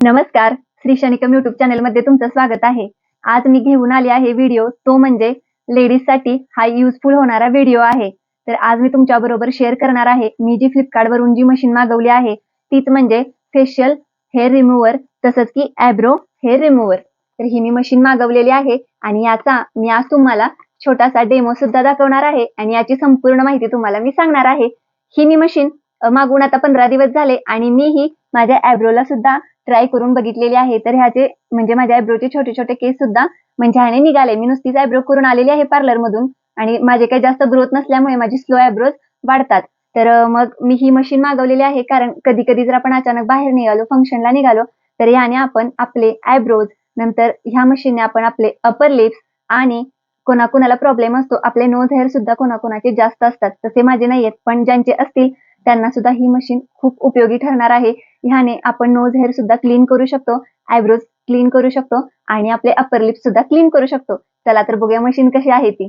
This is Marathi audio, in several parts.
नमस्कार श्री शनिकम युट्यूब चॅनलमध्ये तुमचं स्वागत आहे. आज मी घेऊन आली आहे व्हिडिओ तो म्हणजे लेडीजसाठी हा युजफुल होणारा व्हिडिओ आहे. तर आज मी तुमच्या बरोबर शेअर करणार आहे. मी जी फ्लिपकार्ट वरून जी मशीन मागवली आहे तीच म्हणजे फेशियल हेअर रिमूव्हर तसंच की ॲब्रो हेअर रिमूव्हर तर ही मी मशीन मागवलेली आहे आणि याचा मी आज तुम्हाला छोटासा डेमो सुद्धा दाखवणार आहे आणि याची संपूर्ण माहिती तुम्हाला मी सांगणार आहे. ही मी मशीन मागून आता पंधरा दिवस झाले आणि मी ही माझ्या ॲब्रोला सुद्धा ट्राय करून बघितलेली आहे. तर ह्याचे म्हणजे माझ्या ॲब्रोचे छोटे छोटे केस सुद्धा म्हणजे ह्याने निघाले. मी नुसतीच ॲब्रो करून आलेली आहे पार्लर मधून आणि माझे काही जास्त ग्रोथ नसल्यामुळे माझी स्लो ॲब्रोज वाढतात. तर मग मी ही मशीन मागवलेली आहे. कारण कधी कधी जर आपण अचानक बाहेर निघालो फंक्शनला निघालो तर याने आपण आपले आयब्रोज नंतर ह्या मशीनने आपण आपले अपर लिप्स आणि कोणाकोणाला प्रॉब्लेम असतो आपले नोज हेअर सुद्धा कोणाकोणाचे जास्त असतात. तसे माझे नाही आहेत पण ज्यांचे असतील त्यांना सुद्धा ही मशीन खूप उपयोगी ठरणार आहे. ह्याने आपण नोज हेअर सुद्धा क्लीन करू शकतो आयब्रोज क्लीन करू शकतो आणि आपले अपर लिप सुद्धा क्लीन करू शकतो. चला तर बघूया मशीन कशी आहे ती.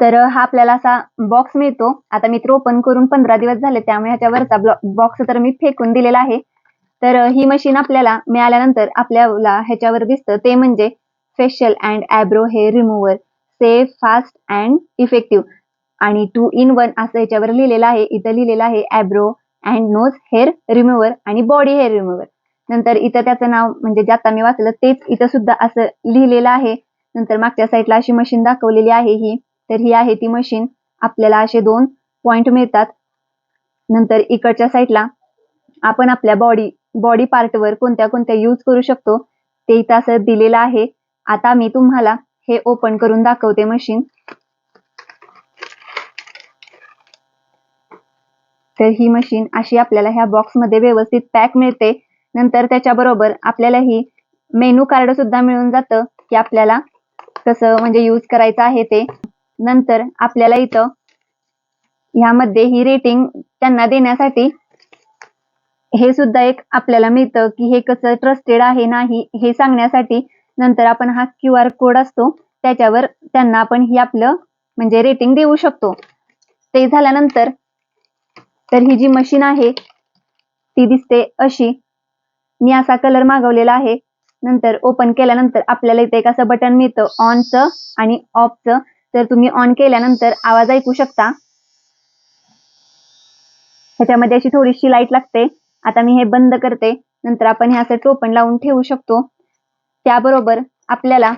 तर हा आपल्याला असा बॉक्स मिळतो. आता मी तर ओपन करून पंधरा दिवस झाले त्यामुळे ह्याच्यावरचा बॉक्स तर मी फेकून दिलेला आहे. तर ही मशीन आपल्याला मिळाल्यानंतर आपल्याला ह्याच्यावर दिसतं. ते म्हणजे facial and eyebrow hair remover safe fast and effective आणि टू इन वन असं ह्याच्यावर लिहिलेलं आहे. इथं लिहिलेलं आहे eyebrow and nose hair remover आणि बॉडी हेअर रिमूव्हर नंतर इथं त्याचं नाव म्हणजे जे आता मी वाचलं तेच इथं सुद्धा असं लिहिलेलं आहे. नंतर मागच्या साईडला अशी मशीन दाखवलेली आहे ही. तर ही आहे ती मशीन आपल्याला असे दोन पॉइंट मिळतात. नंतर इकडच्या साईडला आपण आपल्या बॉडी बॉडी पार्टवर कोणत्या कोणत्या यूज करू शकतो ते इथं असं दिलेलं आहे. आता मी तुम्हाला हे ओपन करून दाखवते मशीन तर ही मशीन अशी आपल्याला ह्या बॉक्समध्ये व्यवस्थित पॅक मिळते. नंतर त्याच्याबरोबर आपल्याला ही मेनू कार्ड सुद्धा मिळून जातं की आपल्याला कसं म्हणजे यूज करायचं आहे ते. नंतर आपल्याला इथं ह्यामध्ये ही रेटिंग त्यांना देण्यासाठी हे सुद्धा एक आपल्याला मिळतं की हे कसं ट्रस्टेड आहे नाही हे सांगण्यासाठी नंतर आपण हा क्यू आर कोड असतो त्याच्यावर त्यांना आपण ही आपलं म्हणजे रेटिंग देऊ शकतो. ते झाल्यानंतर तर ही जी मशीन आहे ती दिसते अशी. मी असा कलर मागवलेला आहे. नंतर ओपन केल्यानंतर आपल्याला इथे एक असं बटन मिळतं ऑनचं आणि ऑफचं तर तुम्ही ऑन केल्यानंतर आवाज ऐकू शकता. ह्याच्यामध्ये अशी थोडीशी लाइट लागते. आता मी हे बंद करते. नंतर आपण हे असं टोपण लावून ठेवू शकतो. त्याबरोबर आपल्याला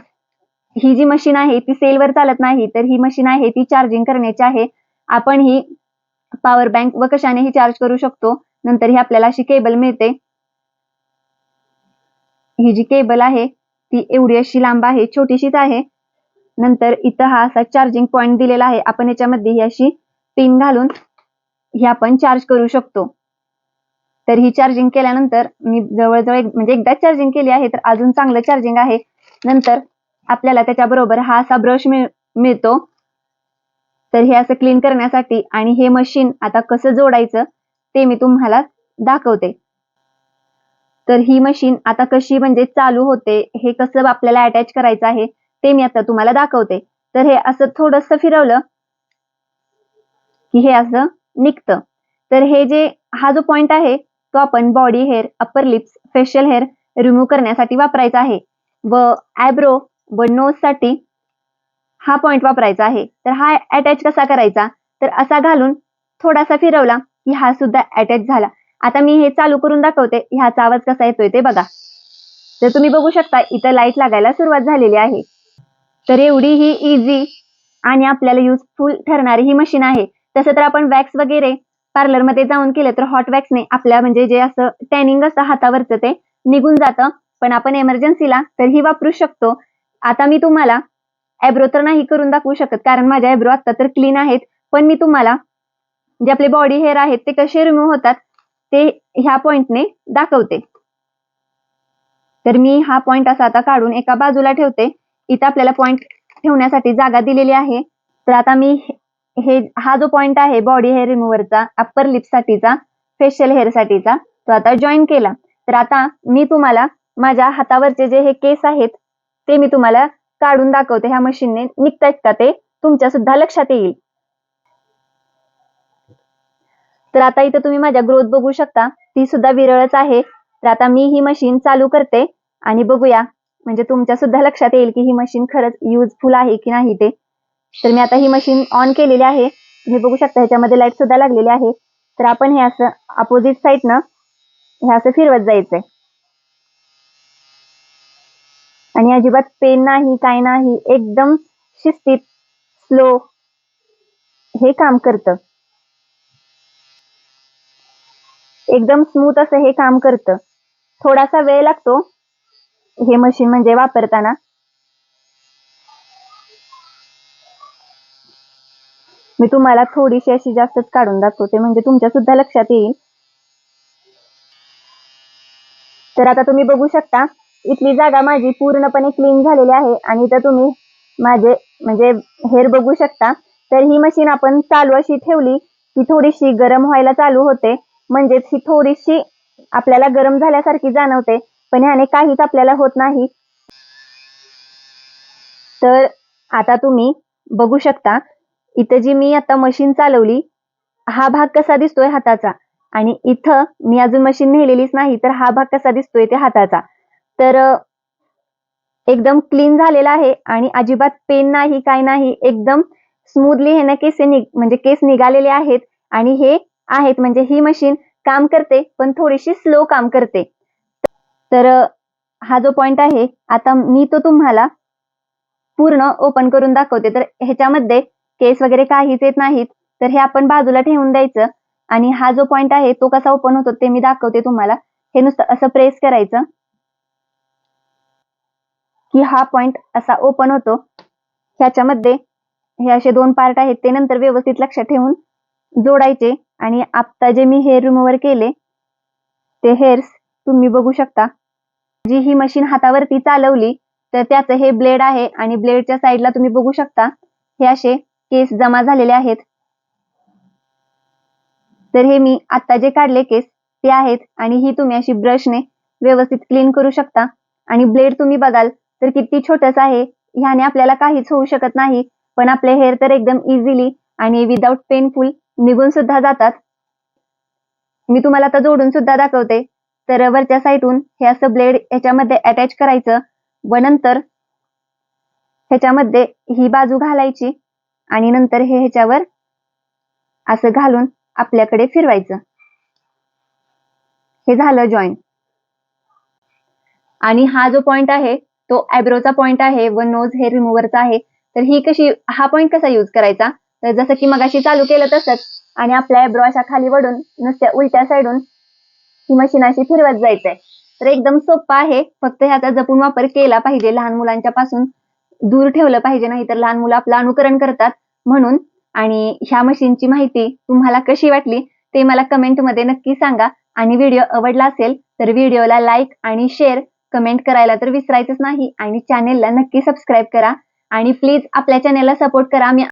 ही जी मशीन आहे ती सेलवर चालत नाही. तर ही मशीन आहे ती चार्जिंग करण्याची आहे. आपण ही पॉवर बँक व कशानेही चार्ज करू शकतो. नंतर ही आपल्याला अशी केबल मिळते. ही जी केबल आहे ती एवढी अशी लांब आहे छोटीशीच आहे. नंतर इथं हा असा चार्जिंग पॉइंट दिलेला आहे. आपण याच्यामध्ये ही अशी पिन घालून ही आपण चार्ज करू शकतो. तर ही चार्जिंग केल्यानंतर मी जवळजवळ एक- म्हणजे एकदा चार्जिंग केली आहे तर अजून चांगलं चार्जिंग आहे. नंतर आपल्याला त्याच्याबरोबर हा असा ब्रश मिळतो. तर हे असं क्लीन करण्यासाठी आणि हे मशीन आता कसं जोडायचं ते मी तुम्हाला दाखवते. तर ही मशीन आता कशी म्हणजे चालू होते हे कसं आपल्याला अटॅच करायचं आहे ते मी आता तुम्हाला दाखवते. तर हे असं थोडस फिरवलं की हे असं निघतं. तर हे जे हा जो पॉइंट आहे तो आपण body hair upper lips facial hair remove करण्यासाठी वापरायचा आहे. व आयब्रो व नोजसाठी हा पॉइंट वापरायचा आहे. तर हा अटॅच कसा करायचा? तर असा घालून थोडासा फिरवला की हा सुद्धा अटॅच झाला. आता मी हे चालू करून दाखवते. ह्याचा आवाज कसा येतोय ते बघा. तर तुम्ही बघू शकता इथं लाइट लागायला सुरुवात झालेली आहे. तर एवढी ही इझी आणि आपल्याला युजफुल ठरणारी ही मशीन आहे. तसं तर आपण वॅक्स वगैरे पार्लरमध्ये जाऊन केलं तर हॉट वॅक्सने आपल्या म्हणजे जे असं टॅनिंग असतं हातावरचं ते निघून जातं. पण आपण एमर्जन्सीला तर ही वापरू शकतो. आता मी तुम्हाला ॲब्रो तर नाही करून दाखवू शकत कारण माझ्या ॲब्रो आता तर क्लीन आहेत. पण मी तुम्हाला जे आपले बॉडी हेअर आहेत ते कसे रिमूव्ह होतात ते ह्या पॉइंटने दाखवते. तर मी हा पॉइंट असा आता काढून एका बाजूला ठेवते. इथं आपल्याला पॉइंट ठेवण्यासाठी जागा दिलेली आहे. तर आता मी हे हा जो पॉइंट आहे बॉडी हेअर रिमूव्हरचा अप्पर लिप साठीचा फेशियल हेअर साठीचा तो आता जॉईन केला. तर आता मी तुम्हाला माझ्या हातावरचे जे हे केस आहेत ते मी तुम्हाला काढून दाखवते. ह्या मशीनने निघतायत का ते तुमच्या सुद्धा लक्षात येईल. तर आता इथं तुम्ही माझ्या ग्रोथ बघू शकता. ती सुद्धा विरळच आहे. तर आता मी ही मशीन चालू करते. आणि बघूया म्हणजे तुमच्या सुद्धा लक्षात येईल की ही मशीन खरंच युजफुल आहे की नाही ते. तर मी आता ही मशीन ऑन केलेली आहे. तुम्ही बघू शकता ह्याच्यामध्ये लाइट सुद्धा लागलेली आहे. तर आपण हे असं अपोजिट साईडनं हे असं फिरवत जायचंय. आणि अजिबात पेन नाही काय नाही एकदम शिस्तीत स्लो हे काम करतं. एकदम स्मूथ असं हे काम करतं. थोडासा वेळ लागतो हे मशीन म्हणजे वापरताना. मी तुम्हाला थोडीशी अशी जास्तच काढून दाखवते. म्हणजे तुमच्या सुद्धा लक्षात येईल. तर आता तुम्ही बघू शकता इथली जागा माझी पूर्णपणे क्लीन झालेली आहे. आणि इथं तुम्ही माझे म्हणजे हेअर बघू शकता. तर ही मशीन आपण चालू अशी ठेवली की थोडीशी गरम व्हायला चालू होते. म्हणजेच ही थोडीशी आपल्याला गरम झाल्यासारखी जाणवते. पण ह्याने काहीच आपल्याला होत नाही. तर आता तुम्ही बघू शकता इथं जी मी आता मशीन चालवली हा भाग कसा दिसतोय हाताचा? आणि इथं मी अजून मशीन नेलेलीच नाही तर हा भाग कसा दिसतोय ते हाताचा? तर एकदम क्लीन झालेला आहे आणि अजिबात पेन नाही काय नाही एकदम स्मूथली हे ना केस म्हणजे केस निघालेले आहेत आणि हे आहेत म्हणजे ही मशीन काम करते पण थोडीशी स्लो काम करते. तर हा जो पॉइंट आहे आता मी तो तुम्हाला पूर्ण ओपन करून दाखवते. तर ह्याच्यामध्ये केस वगैरे काहीच येत नाहीत तर हे आपण बाजूला ठेवून द्यायचं. आणि हा जो पॉइंट आहे तो कसा ओपन होतो ते मी दाखवते तुम्हाला. हे नुसतं असं प्रेस करायचं. की हा पॉइंट असा ओपन होतो. ह्याच्यामध्ये हे असे दोन पार्ट आहेत ते नंतर व्यवस्थित लक्षात ठेवून जोडायचे. आणि आता जे मी हेअर रिमूव्हर केले ते हेअर्स तुम्ही बघू शकता. जी ही मशीन हातावरती चालवली तर त्याचं हे ब्लेड आहे. आणि ब्लेडच्या साईडला तुम्ही बघू शकता. हे असे केस जमा झालेले आहेत. तर हे मी आता जे काढले केस ते आहेत आणि ही तुम्ही अशी ब्रशने व्यवस्थित क्लीन करू शकता. आणि ब्लेड तुम्ही बघाल तर किती छोटस आहे. ह्याने आपल्याला काहीच होऊ शकत नाही पण आपले हेअर तर एकदम इझिली आणि विदाउट पेनफुल निघून सुद्धा जातात. मी तुम्हाला आता जोडून सुद्धा दाखवते. तर वरच्या साईडून हे असं ब्लेड ह्याच्यामध्ये अटॅच करायचं. व नंतर ह्याच्यामध्ये ही बाजू घालायची. आणि नंतर हे ह्याच्यावर असं घालून आपल्याकडे फिरवायचं. हे झालं जॉईन आणि हा जो पॉइंट आहे तो आयब्रोचा पॉइंट आहे व नोज हे रिमूव्हरचा आहे. तर ही कशी हा पॉइंट कसा यूज करायचा? तर जसं की मगाशी चालू केलं तसंच आणि आपल्या आयब्रो अशा खाली वडून नुसत्या उलट्या साईडून ही मशीन अशी फिरवत जायचंय. तर एकदम सोपं आहे फक्त ह्याचा जपून वापर केला पाहिजे लहान मुलांच्या पासून. दूर ठेवलं पाहिजे नाही तर लहान मुलं आपलं अनुकरण करतात म्हणून. आणि ह्या मशीनची माहिती तुम्हाला कशी वाटली ते मला कमेंटमध्ये नक्की सांगा. आणि व्हिडिओ आवडला असेल तर व्हिडिओला लाईक आणि शेअर कमेंट करायला तर विसरायचंच नाही. आणि चॅनेलला नक्की सबस्क्राईब करा. आणि प्लीज आपल्या चॅनेलला सपोर्ट करा. मी